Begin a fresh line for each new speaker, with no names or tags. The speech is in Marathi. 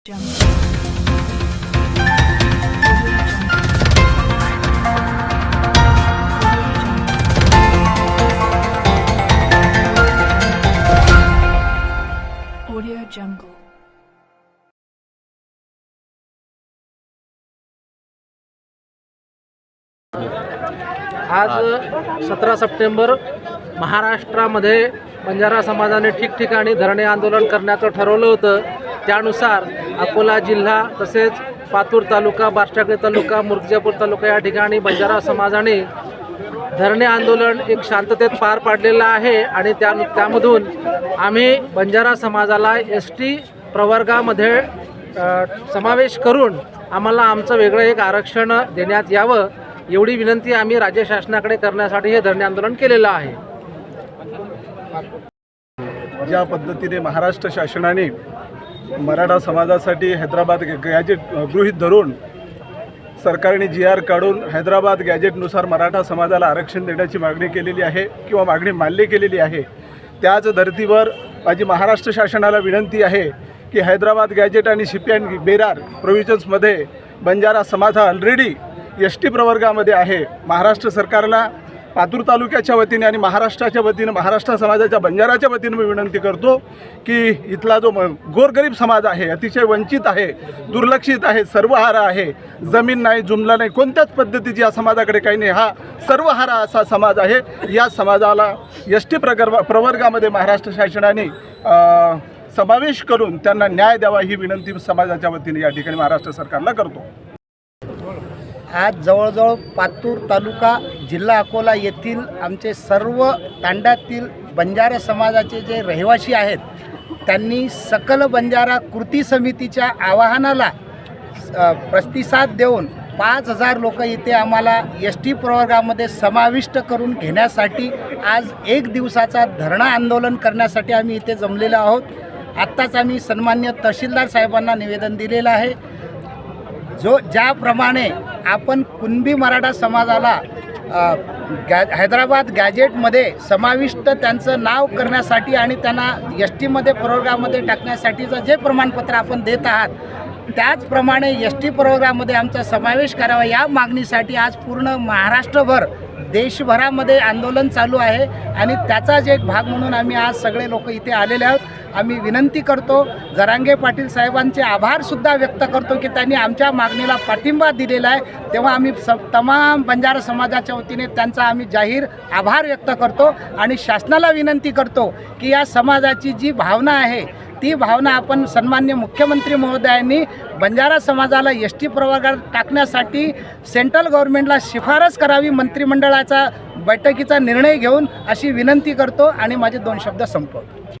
Audio Jungle.
आज सतरा सप्टेंबर महाराष्ट्रामध्ये बंजारा समाजाने ठिकठिकाणी धरणे आंदोलन करण्याचं ठरवलं होतं त्यानुसार अकोला जिल्हा तसेच पातूर तालुका बारशाकळी तालुका मूर्तिजापूर तालुका या ठिकाणी बंजारा समाजाने धरणे आंदोलन एक शांततेत पार पाडलेलं आहे आणि त्या त्यामधून आम्ही बंजारा समाजाला एस टी प्रवर्गामध्ये समावेश करून आम्हाला आमचं वेगळं एक आरक्षण देण्यात यावं एवढी विनंती आम्ही राज्य शासनाकडे करण्यासाठी हे धरणे आंदोलन केलेलं आहे.
ज्या पद्धतीने महाराष्ट्र शासनाने मराठा समाजासाठी हैदराबाद गॅजेट गृहित गृहीत धरून सरकारने जी आर काढून हैदराबाद गॅजेटनुसार मराठा समाजाला आरक्षण देण्याची मागणी केलेली आहे किंवा मागणी मान्य केलेली आहे. त्याच धर्तीवर माझी महाराष्ट्र शासनाला विनंती आहे की हैदराबाद गॅजेट आणि शिपियान बेरार प्रोव्हिजन्समध्ये बंजारा समाज हा ऑलरेडी एस टी प्रवर्गामध्ये आहे. महाराष्ट्र सरकारला पातूर तालुक्याच्या वतीने आणि महाराष्ट्राच्या वतीनं महाराष्ट्र समाजाच्या बंजाराच्या वतीनं मी विनंती करतो की इथला जो गोरगरीब समाज आहे अतिशय वंचित आहे दुर्लक्षित आहे सर्वहारा आहे जमीन नाही जुमला नाही कोणत्याच पद्धतीची या समाजाकडे काही नाही. हा सर्वहारा असा समाज आहे. या समाजाला एस टी प्रगर प्रवर्गामध्ये महाराष्ट्र शासनाने समावेश करून त्यांना न्याय द्यावा ही विनंती समाजाच्या वतीने या ठिकाणी महाराष्ट्र सरकारला करतो.
आज जवळजवळ पातूर तालुका जिल्हा अकोला येथील आमचे सर्व तांड्यातील बंजारा समाजाचे जे रहिवासी आहेत त्यांनी सकल बंजारा कृती समितीच्या आवाहनाला प्रतिसाद देऊन पाच हजार लोक इथे आम्हाला एस टी प्रवर्गामध्ये समाविष्ट करून घेण्यासाठी आज एक दिवसाचा धरणा आंदोलन करण्यासाठी आम्ही इथे जमलेलो आहोत. आत्ताच आम्ही सन्मान्य तहसीलदार साहेबांना निवेदन दिलेलं आहे. जो ज्याप्रमाणे आपण कुणबी मराठा समाजाला गॅ हैदराबाद गॅजेटमध्ये समाविष्ट त्यांचं नाव करण्यासाठी आणि त्यांना एस टीमध्ये प्रवर्गामध्ये टाकण्यासाठीचं जे प्रमाणपत्र आपण देत आहात त्याचप्रमाणे एस टी प्रवर्गामध्ये आमचा समावेश करावा या मागणीसाठी आज पूर्ण महाराष्ट्रभर देशभरामध्ये आंदोलन चालू आहे. आणि त्याचाच एक भाग म्हणून आम्ही आज सगळे लोक इथे आलेले आहोत. आम्ही विनंती करतो. जरांगे पाटील साहेबांचे आभारसुद्धा व्यक्त करतो की त्यांनी आमच्या मागणीला पाठिंबा दिलेला आहे. तेव्हा आम्ही स तमाम बंजारा समाजाच्या वतीने त्यांचा आम्ही जाहीर आभार व्यक्त करतो आणि शासनाला विनंती करतो की या समाजाची जी भावना आहे ती भावना आपण सन्मान्य मुख्यमंत्री महोदयांनी बंजारा समाजाला एस टी प्रवर्गात टाकण्यासाठी सेंट्रल गव्हर्नमेंटला शिफारस करावी मंत्रिमंडळाचा बैठकीचा निर्णय घेऊन अशी विनंती करतो आणि माझे दोन शब्द संपवतो.